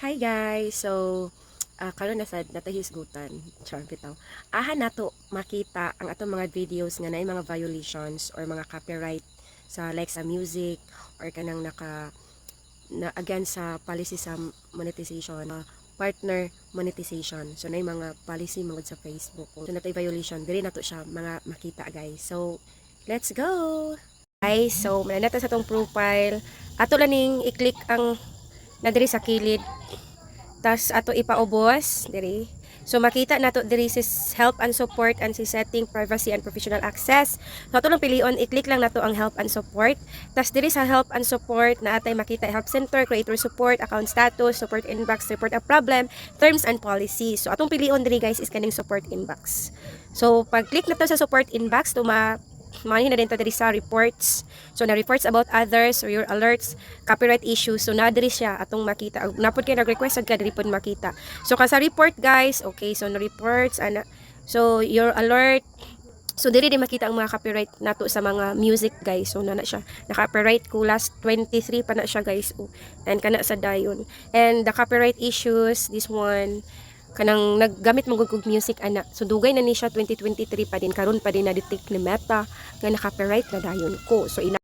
Hi guys! So, uh, karon na sad natahisgutan. Char bitaw. Aha nato makita ang atong mga videos nga naay mga violations or mga copyright sa like sa music or kanang naka na against sa policy sa monetization uh, partner monetization. So naay mga policy mangod sa Facebook. So natay violation diri nato siya mga makita guys. So let's go. Guys, so mananata sa tong profile. Ato lang ning i-click ang na diri sa kilid. Tas ato ipaubos diri. So makita nato diri si help and support and si setting privacy and professional access. So ato lang pilion i-click lang nato ang help and support. Tas diri sa help and support na atay makita help center creator support account status support inbox report a problem terms and policies so atong pilion diri guys is kaning support inbox. So pag click nato sa support inbox tuma Mani na din ta diri sa reports. So na reports about others or your alerts, copyright issues. So na diri siya atong makita. Napod kay nag-request ka diri pod makita. So ka sa report guys, okay, so na reports ana so your alert So diri din makita ang mga copyright nato sa mga music guys. So na na siya. Na-copyright ko last 23 pa na siya guys. Oh. And kana sa dayon. And the copyright issues, this one kanang naggamit mo kog music ana so dugay na ni siya 2023 pa din. Karon pa din na detect ni Meta nga na-copyright na dayon ko. So ina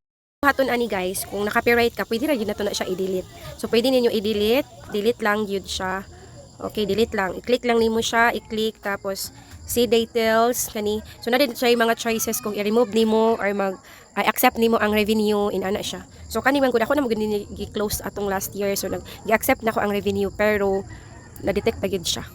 haton ani guys. Kung na-copyright ka pwede ra gyud nato na siya i-delete. So pwede ninyo i-delete. Delete lang gyud siya. Okay delete lang. I-click lang nimo siya. I-click tapos see details kani. So na din siya mga choices kung i-remove nimo or mag I accept nimo ang revenue in ana siya. So kani man gud ako na mo gi-close atong last year. So nag gi-accept na ko ang revenue. Pero na-detect pa siya.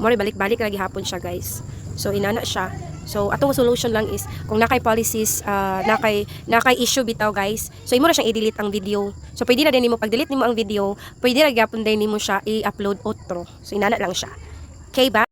Mori balik-balik lagi hapon siya, guys. So inana siya. So atong solution lang is kung nakay policies, uh, nakay nakay issue bitaw, guys. So imo na siyang i-delete ang video. So pwede na din nimo pag-delete nimo ang video, pwede ra gyapon din nimo siya i-upload outro. So inana lang siya. Okay ba?